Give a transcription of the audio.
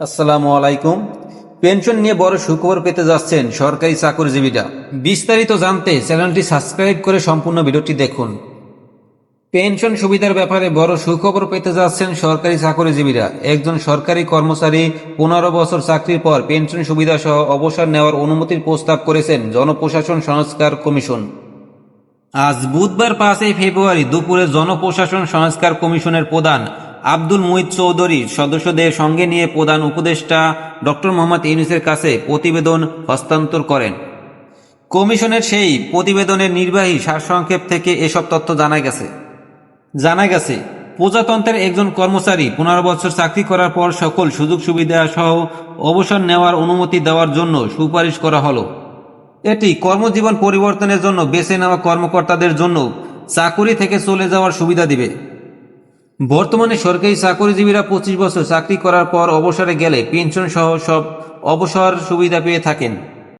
আসসালামু আলাইকুম। পেনশন নিয়ে বড় সুখবর পেতে যাচ্ছেন সরকারি চাকরিজীবীরা। বিস্তারিত জানতে চ্যানেলটি সাবস্ক্রাইব করে সম্পূর্ণ ভিডিওটি দেখুন। পেনশন সুবিধার ব্যাপারে বড় সুখবর পেতে যাচ্ছেন সরকারি চাকরিজীবীরা। একজন সরকারি কর্মচারী পনেরো বছর চাকরির পর পেনশন সুবিধা সহ অবসর নেওয়ার অনুমতির প্রস্তাব করেছেন জনপ্রশাসন সংস্কার কমিশন। আজ বুধবার পাঁচই ফেব্রুয়ারি দুপুরে জনপ্রশাসন সংস্কার কমিশনের প্রধান আব্দুল মুহিত চৌধুরীর সদস্যদের সঙ্গে নিয়ে প্রধান উপদেষ্টা ডক্টর মোহাম্মদ ইউনুসের কাছে প্রতিবেদন হস্তান্তর করেন। কমিশনের সেই প্রতিবেদনের নির্বাহী সারসংক্ষেপ থেকে এসব তথ্য জানা গেছে। জানা গেছে, প্রজাতন্ত্রের একজন কর্মচারী পনেরো বছর চাকরি করার পর সকল সুযোগ সুবিধা সহ অবসর নেওয়ার অনুমতি দেওয়ার জন্য সুপারিশ করা হলো। এটি কর্মজীবন পরিবর্তনের জন্য বেছে নেওয়া কর্মকর্তাদের জন্য চাকুরি থেকে চলে যাওয়ার সুবিধা দিবে। বর্তমানে সরকারি চাকরিজীবীরা পঁচিশ বছর চাকরি করার পর অবসরে গেলে পেনশন সহ সব অবসর সুবিধা পেয়ে থাকেন।